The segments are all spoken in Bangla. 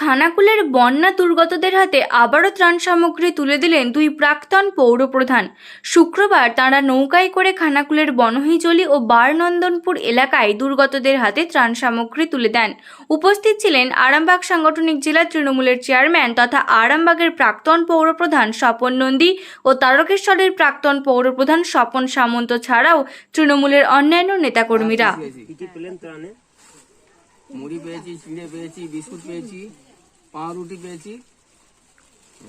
খানাকুলের বন্যা দুর্গতদের হাতে আবারও ত্রাণ সামগ্রী তুলে দিলেন দুই প্রাক্তন পৌরপ্রধান। শুক্রবার তাঁরা নৌকায় করে খানাকুলের বনহিজলি ও বারনন্দনপুর এলাকায় দুর্গতদের হাতে ত্রাণ সামগ্রী তুলে দেন। উপস্থিত ছিলেন আরামবাগ সাংগঠনিক জেলা তৃণমূলের চেয়ারম্যান তথা আরামবাগের প্রাক্তন পৌরপ্রধান স্বপন নন্দী ও তারকেশ্বরের প্রাক্তন পৌরপ্রধান স্বপন সামন্ত ছাড়াও তৃণমূলের অন্যান্য নেতাকর্মীরা। মুড়ি পেয়েছি চিড়ে পেয়েছি বিস্কুট পেয়েছি পাউরুটি পেয়েছি।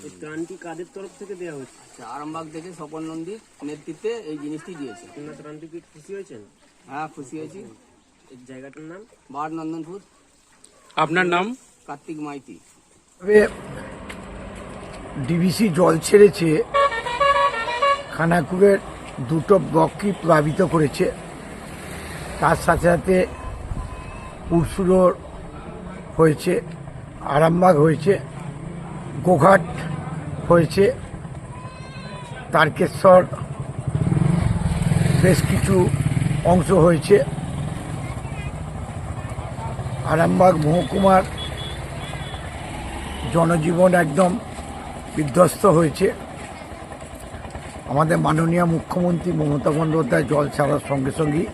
এই ত্রাণটি কাদের তরফ থেকে দেওয়া হচ্ছে আচ্ছা, আরামবাগ থেকে স্বপন নন্দীর নেতৃত্বে এই জিনিসটি দিয়েছে। আপনার ত্রাণটি কি খুশি হয়েছেন? হ্যাঁ খুশি হয়েছি। এই জায়গাটার নাম? বার নন্দনপুর আপনার নাম? কার্তিক মাইতি। তবে ডিভিসি জল ছেড়েছে খানাকুরের দুটো ব্লকই প্লাবিত করেছে। তার সাথে সাথে পুরসুলোর হয়েছে, আরামবাগ হয়েছে, গোঘাট হয়েছে, তারকেশ্বর বেশ কিছু অংশ হয়েছে। আরামবাগ মহকুমার জনজীবন একদম বিধ্বস্ত হয়েছে। আমাদের মাননীয় মুখ্যমন্ত্রী মমতা বন্দ্যোপাধ্যায় জল ছাড়ার সঙ্গে সঙ্গেই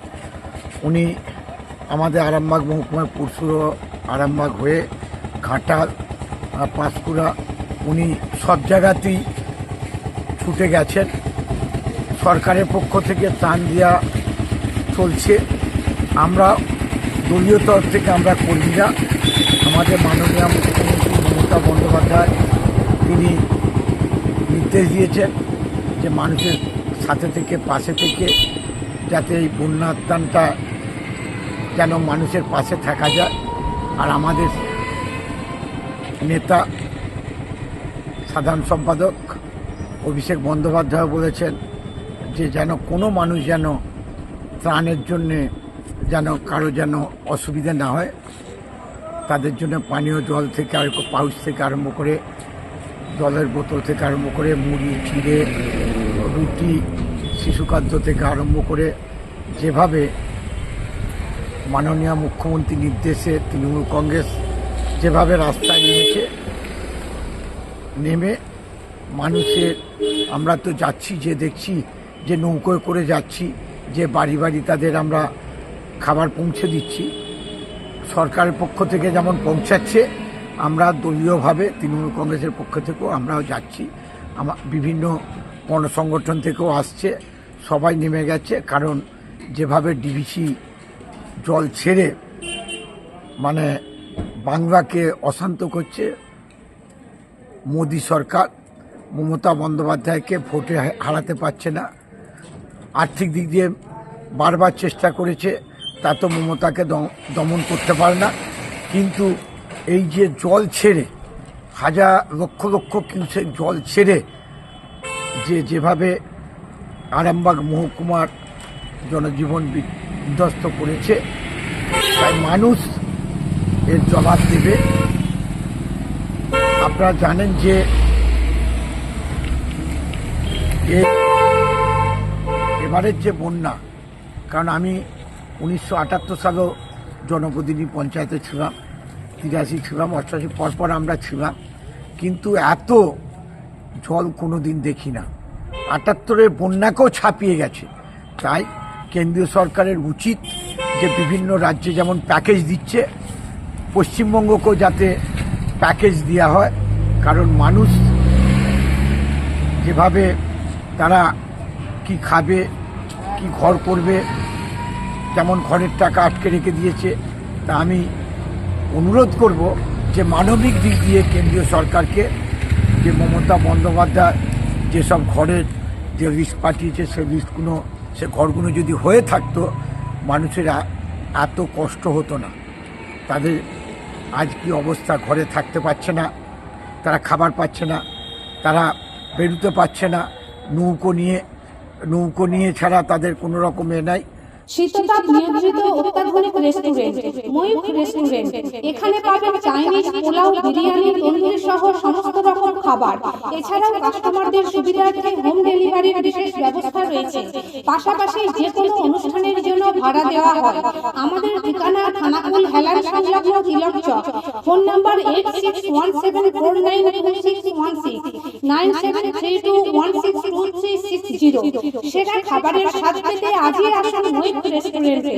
উনি আমাদের আরামবাগ মহকুমার পুরসুর আরামবাগ হয়ে ঘাটাল পাঁশকুড়া, উনি সব জায়গাতেই ছুটে গেছেন। সরকারের পক্ষ থেকে ত্রাণ দেওয়া চলছে। আমরা দলীয় তরফ থেকে আমরা কর্মীরা, আমাদের মাননীয় মুখ্যমন্ত্রী মমতা বন্দ্যোপাধ্যায়, তিনি নির্দেশ দিয়েছেন যে মানুষের সাথে থেকে, পাশে থেকে, যাতে এই বন্যাত্রাণটা যেন মানুষের পাশে থাকা যায়। আর আমাদের নেতা, সাধারণ সম্পাদক অভিষেক বন্দ্যোপাধ্যায় বলেছেন যে যেন কোনো মানুষ যেন ত্রাণের জন্যে যেন কারও যেন অসুবিধা না হয়, তাদের জন্য পানীয় জল থেকে আর পাউচ থেকে আরম্ভ করে, জলের বোতল থেকে আরম্ভ করে, মুড়ি চিড়ে রুটি শিশুখাদ্য থেকে আরম্ভ করে, যেভাবে মাননীয় মুখ্যমন্ত্রী নির্দেশে তৃণমূল কংগ্রেস যেভাবে রাস্তায় নেমেছে, নেমে মানুষের, আমরা তো যাচ্ছি, যে দেখছি, যে নৌকোয় করে যাচ্ছি, যে বাড়ি বাড়ি তাদের আমরা খাবার পৌঁছে দিচ্ছি। সরকারের পক্ষ থেকে যেমন পৌঁছাচ্ছে, আমরা দলীয়ভাবে তৃণমূল কংগ্রেসের পক্ষ থেকেও আমরাও যাচ্ছি। আমা, বিভিন্ন গণসংগঠন থেকেও আসছে, সবাই নেমে গেছে, কারণ যেভাবে ডিভিসি জল ছেড়ে মানে বাংলাকে অশান্ত করছে মোদী সরকার, মমতা বন্দ্যোপাধ্যায়কে ভোটে হারাতে পারছে না। আর্থিক দিক দিয়ে বারবার চেষ্টা করেছে, তা তো মমতাকে দম- দমন করতে পারে না। কিন্তু এই যে জল ছেড়ে, হাজার লক্ষ লক্ষ কিউসেক জল ছেড়ে যে যেভাবে আরামবাগ মহকুমার জনজীবন বিধ্বস্ত করেছে। তাই মানুষ এর জবাব দেবে। আপনারা জানেন যে এবারের যে বন্যা, কারণ আমি উনিশশো আটাত্তর সালেও জনপ্রতিনিধি পঞ্চায়েতে ছিলাম, তিরাশি ছিলাম, অষ্টাশি, পরপর আমরা ছিলাম। কিন্তু এত জল কোনো দিন দেখি না। আটাত্তরের বন্যাকেও ছাপিয়ে গেছে। তাই কেন্দ্রীয় সরকারের উচিত যে বিভিন্ন রাজ্যে যেমন প্যাকেজ দিচ্ছে, পশ্চিমবঙ্গকেও যাতে প্যাকেজ দেওয়া হয়। কারণ মানুষ যেভাবে তারা কি খাবে, কি ঘর করবে, যেমন ঘরের টাকা আটকে রেখে দিয়েছে, তা আমি অনুরোধ করব যে মানবিক দিক দিয়ে কেন্দ্রীয় সরকারকে যে মমতা বন্দ্যোপাধ্যায় যেসব ঘরের যে লিস্ট পাঠিয়েছে সে লিস্টগুলো সে ঘরগুলো যদি হয়ে থাকতো, মানুষের এত কষ্ট হতো না। তাদের আজ কি অবস্থা? ঘরে থাকতে পারছে না, তারা খাবার পাচ্ছে না, তারা বেরোতে পারছে না, নৌকো নিয়ে নৌকো নিয়ে ছাড়া তাদের কোনো রকম এ নাই। শীততাপ নিয়ন্ত্রিত অত্যাধুনিক রেস্টুরেন্ট ময়ূখ রেস্টুরেন্ট এখানে পাবেন চাইনিজ পোলাও, বিরিয়ানি, তন্দুরি সহ সমস্ত রকম খাবার। এছাড়াও কাস্টমারদের সুবিধার্থে হোম ডেলিভারির বিশেষ ব্যবস্থা রয়েছে। পাশাপাশি যে কোনো অনুষ্ঠানের জন্য ভাড়া দেওয়া হয়। আমাদের ঠিকানা থানাকুল হেলান সংলগ্ন Tilak Chak. Phone number eight six one seven four nine six খাবারের স্বাদ পেতে আজই আসুন মৈত্র রেস্টুরেন্টে।